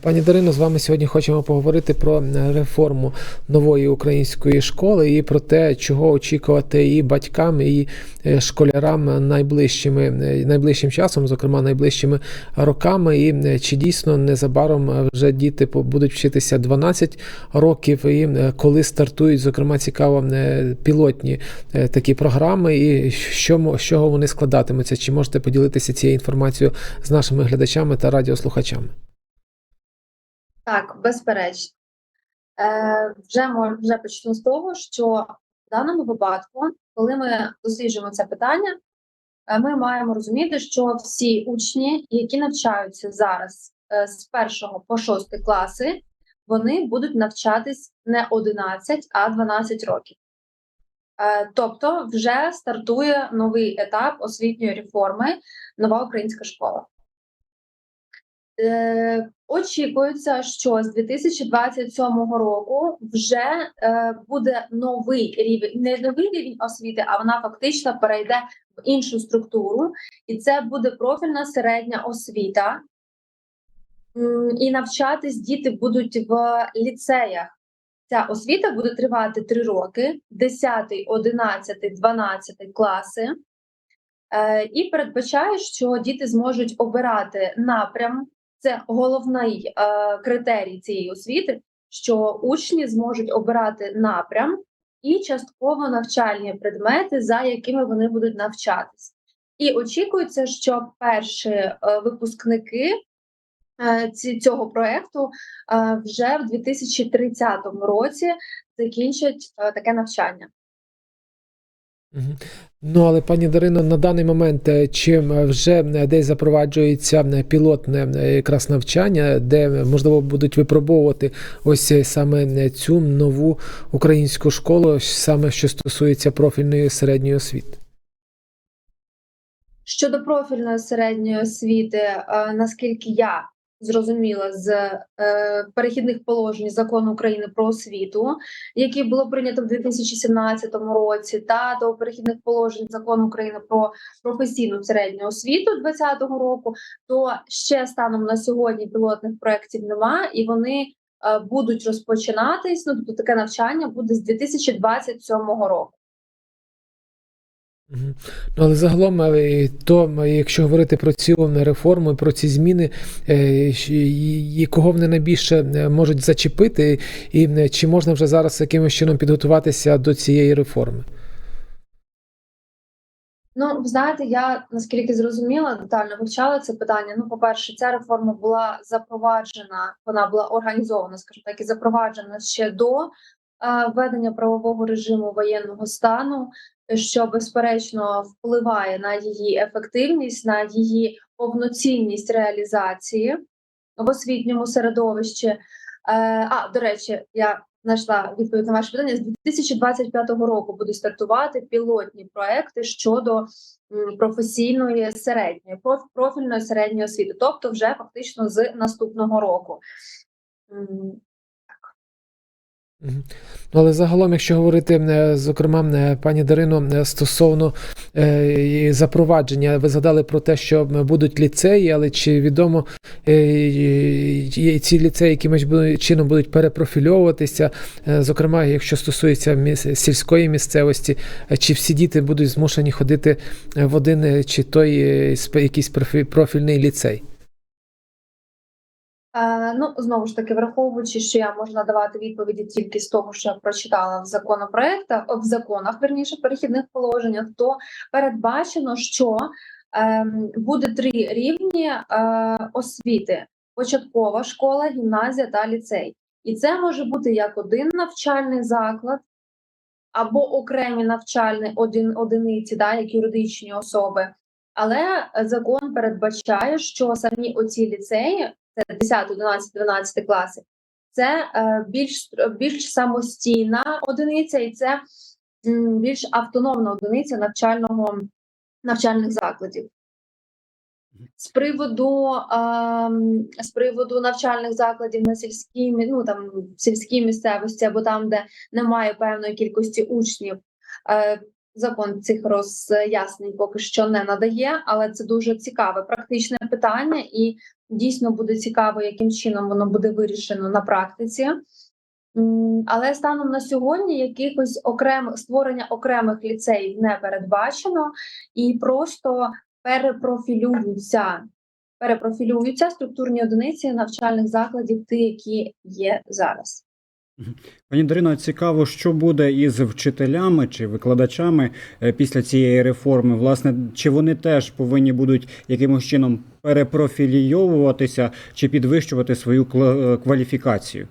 Пані Дарино, з вами сьогодні хочемо поговорити про е, реформу нової української школи і про те, чого очікувати і батькам, і е, школярам найближчими е, найближчим часом, зокрема найближчими роками, і е, чи дійсно незабаром е, вже діти будуть вчитися 12 років, і е, коли стартують, зокрема, цікаво е, пілотні е, такі програми, і що з чого вони складатимуться? Чи можете поділитися цією інформацією з нашими глядачами та радіослухачами? Так, безперечно. Е, вже, мож- вже почну з того, що в даному випадку, коли ми досліджуємо це питання, е, ми маємо розуміти, що всі учні, які навчаються зараз е, з 1 по 6 класи, вони будуть навчатись не 11, а 12 років. Е, тобто, вже стартує новий етап освітньої реформи, нова українська школа. Е, очікується, що з 2027 року вже е, буде новий рівень, не новий рівень освіти, а вона фактично перейде в іншу структуру, і це буде профільна середня освіта. І навчатись діти будуть в ліцеях. Ця освіта буде тривати 3 роки: 10, 11, 12 класи. Е, І передбачає, що діти зможуть обирати напрям. Це головний е, критерій цієї освіти, що учні зможуть обирати напрям і частково навчальні предмети, за якими вони будуть навчатись. І очікується, що перші е, випускники е, ці, цього проекту е, вже в 2030 році закінчать е, таке навчання. Ну, але пані Дарино, на даний момент е, чи вже е, десь запроваджується е, пілотне е, якраз навчання, де е, можливо будуть випробовувати ось е, саме е, цю нову українську школу, саме що стосується профільної середньої освіти? Щодо профільної середньої освіти, е, наскільки я зрозуміла з е, перехідних положень закону України про освіту, які було прийнято в 2017 році, та до перехідних положень закону України про професійну середню освіту 2020 року, то ще станом на сьогодні пілотних проєктів нема, і вони е, будуть розпочинатись. Ну тобто таке навчання буде з 2027 року. Ну, але загалом, то якщо говорити про цю реформу, про ці зміни, е, і- кого вони найбільше е, можуть зачепити, і чи можна вже зараз якимось чином підготуватися до цієї реформи? Ну, ви знаєте, я наскільки зрозуміла, детально вивчала це питання. Ну, по-перше, ця реформа була запроваджена, вона була організована, скажімо так, і запроваджена ще до е, введення правового режиму воєнного стану, що безперечно впливає на її ефективність, на її повноцінність реалізації в освітньому середовищі. Е, а, до речі, я знайшла відповідь на ваше питання. З 2025 року будуть стартувати пілотні проекти щодо професійної середньої, проф- профільної середньої освіти, тобто вже фактично з наступного року. Ну, але загалом, якщо говорити, е, зокрема, е, пані Дарино, е, стосовно запровадження, ви згадали про те, що будуть ліцеї, але чи відомо ці ліцеї якимось чином будуть перепрофільовуватися, зокрема, якщо стосується сільської місцевості, чи всі діти будуть змушені ходити в один чи той якийсь профі- профільний ліцей? Е, ну, знову ж таки, враховуючи, що я можу надавати відповіді тільки з того, що я прочитала в законопроектах, в законах, верніше, перехідних положеннях, то передбачено, що ем, буде три рівні е, освіти: початкова школа, гімназія та ліцей. І це може бути як один навчальний заклад, або окремі навчальні один, одиниці, да, як юридичні особи. Але е, закон передбачає, що самі оці ліцеї, це 10, 11, 12 класи, це е, більш, більш самостійна одиниця, і це більш автономна одиниця навчального навчальних закладів. З приводу ем, з приводу навчальних закладів на сільській ну там в сільській місцевості або там, де немає певної кількості учнів, е, закон цих роз'яснень поки що не надає, але це дуже цікаве практичне питання, і Дійсно буде цікаво, яким чином воно буде вирішено на практиці. Але станом на сьогодні якихось окремих створення окремих ліцеїв не передбачено і просто перепрофілюються, перепрофілюються структурні одиниці навчальних закладів, ті, які є зараз. Пані Дарино, цікаво, що буде із вчителями чи викладачами е, після цієї реформи. Власне, чи вони теж повинні будуть якимось чином перепрофілійовуватися чи підвищувати свою е, кваліфікацію?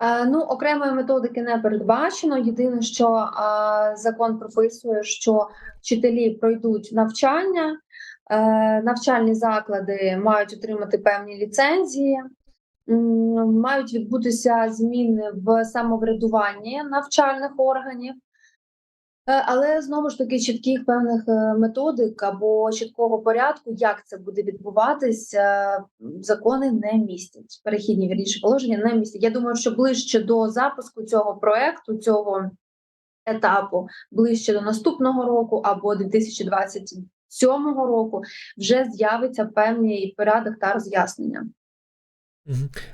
Е, Ну, окремої методики не передбачено. Єдине, що закон прописує, що вчителі пройдуть навчання, навчальні заклади мають отримати певні ліцензії, мають відбутися зміни в самоврядуванні навчальних органів. Е, Але знову ж таки чітких певних е, методик або чіткого порядку, як це буде відбуватись, е, закони не містять. Перехідні вірніше положення не містять. Я думаю, що ближче до запуску цього проекту, цього етапу, ближче до наступного року або 2027 року, вже з'явиться певний порядок та роз'яснення.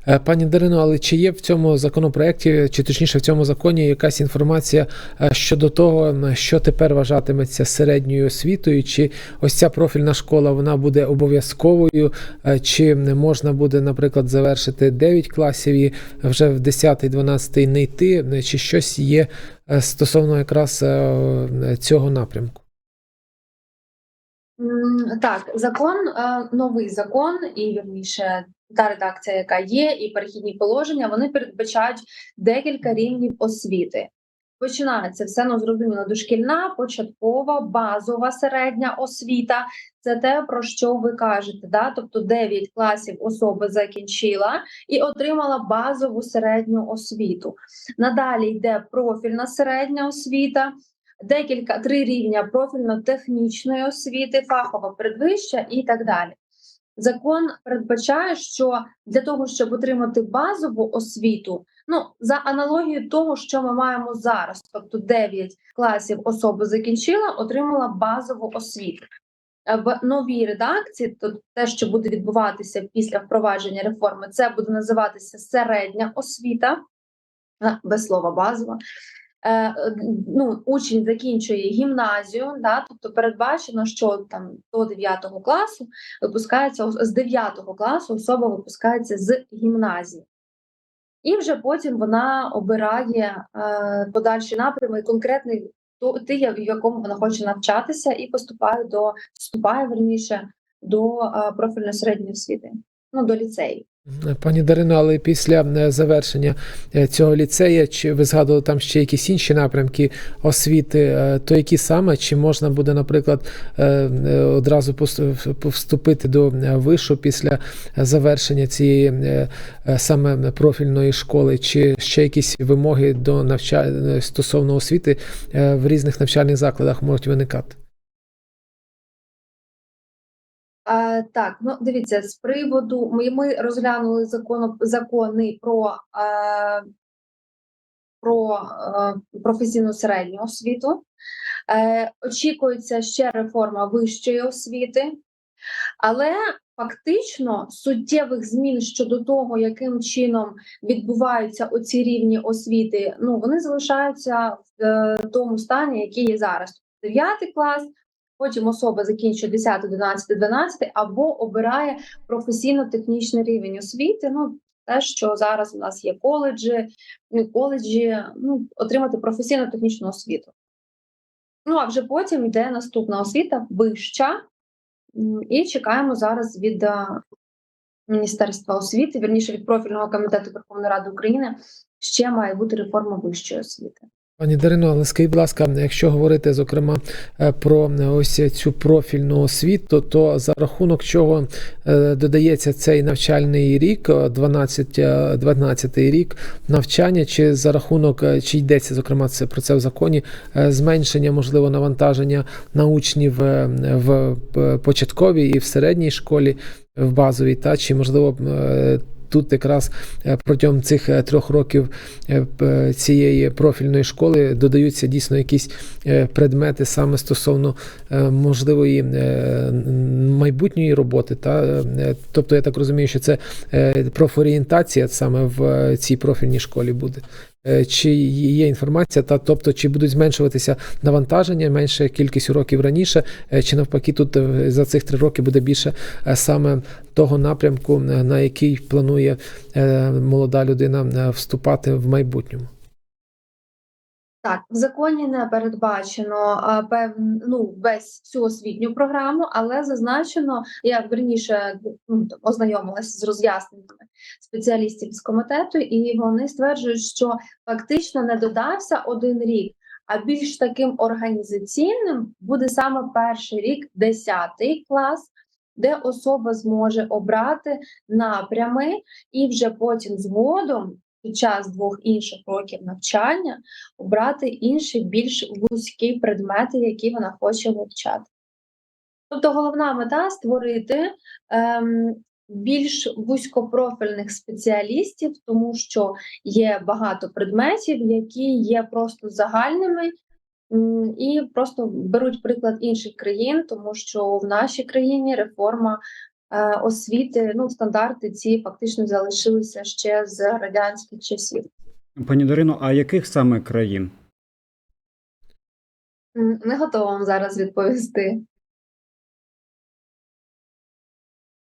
Е, Пані Дарино, але чи є в цьому законопроекті, чи точніше в цьому законі якась інформація е, щодо того, що тепер вважатиметься середньою освітою, чи ось ця профільна школа вона буде обов'язковою, е, чи можна буде, наприклад, завершити 9 класів і вже в 10-12 не йти, чи щось є стосовно якраз цього напрямку? Так, закон, новий закон, і вірніше, та редакція, яка є, і перехідні положення, вони передбачають декілька рівнів освіти. Починається все ну, зрозуміло, дошкільна, початкова, базова середня освіта. Це те, про що ви кажете. Да? Тобто 9 класів особа закінчила і отримала базову середню освіту. Надалі йде профільна середня освіта, декілька три рівня профільно-технічної освіти, фахова передвища і так далі. Закон передбачає, що для того, щоб отримати базову освіту, ну за аналогією того, що ми маємо зараз, тобто 9 класів особа закінчила, отримала базову освіту. В новій редакції, то те, що буде відбуватися після впровадження реформи, це буде називатися середня освіта, без слова базова ну, учень закінчує гімназію, да, тобто передбачено, що там до 9 класу випускається з 9 класу особа випускається з гімназії. І вже потім вона обирає е, подальші напрями, конкретний ти, в якому вона хоче навчатися, і поступає до вступає верніше до е, профільної середньої освіти, ну до ліцею. Пані Дарино, але після е, завершення е, цього ліцея, чи ви згадували там ще якісь інші напрямки освіти, е, то які саме, чи можна буде, наприклад, одразу вступити до вишу після завершення цієї саме профільної школи, чи ще якісь вимоги до навчання стосовно освіти в різних навчальних закладах можуть виникати? Так, ну дивіться, з приводу ми, ми розглянули закону, закони про, е, про е, професійну середню освіту. Е, очікується ще реформа вищої освіти, але фактично суттєвих змін щодо того, яким чином відбуваються оці рівні освіти, ну вони залишаються в е, тому стані, який є зараз. 9 клас, Потім особа закінчує 10, 11, 12 або обирає професійно-технічний рівень освіти. Ну, те, що зараз у нас є коледжі, ну, коледжі, ну, отримати професійно-технічну освіту. Ну, а вже потім йде наступна освіта вища, і чекаємо зараз від е, Міністерства освіти, вірніше від профільного комітету Верховної Ради України, ще має бути реформа вищої освіти. Пані Дарино, але скажіть, будь ласка, якщо говорити зокрема е, про е, ось цю профільну освіту, то за рахунок чого е, додається цей навчальний рік, е, 12, е, 12 рік навчання, чи за рахунок, чи йдеться зокрема це про це в законі, зменшення можливо навантаження на учнів в початковій і в середній школі, в базовій, та чи можливо тут якраз е, протягом цих е, трьох років е, цієї профільної школи додаються дійсно якісь предмети саме стосовно можливої майбутньої роботи. Та тобто, я так розумію, що це профорієнтація саме в цій профільній школі буде. Чи є інформація, та тобто чи будуть зменшуватися навантаження, менше кількість уроків раніше, чи навпаки, тут за цих три роки буде більше саме того напрямку, е, на який планує е, молода людина е, вступати в майбутньому? Так, в законі не передбачено а, певн, ну, весь всю освітню програму, але зазначено, я верніше ну, ознайомилася з роз'ясненнями спеціалістів з комітету, і вони стверджують, що фактично не додався один рік, а більш таким організаційним буде саме перший рік, 10 клас, де особа зможе обрати напрями, і вже потім згодом під час двох інших років навчання обрати інші більш вузькі предмети, які вона хоче вивчати. Тобто головна мета створити ем, більш вузькопрофільних спеціалістів, тому що є багато предметів, які є просто загальними. І просто беруть приклад інших країн, тому що в нашій країні реформа е, освіти, ну стандарти ці фактично залишилися ще з радянських часів. Пані Дарино, а яких саме країн? Не готова вам зараз відповісти.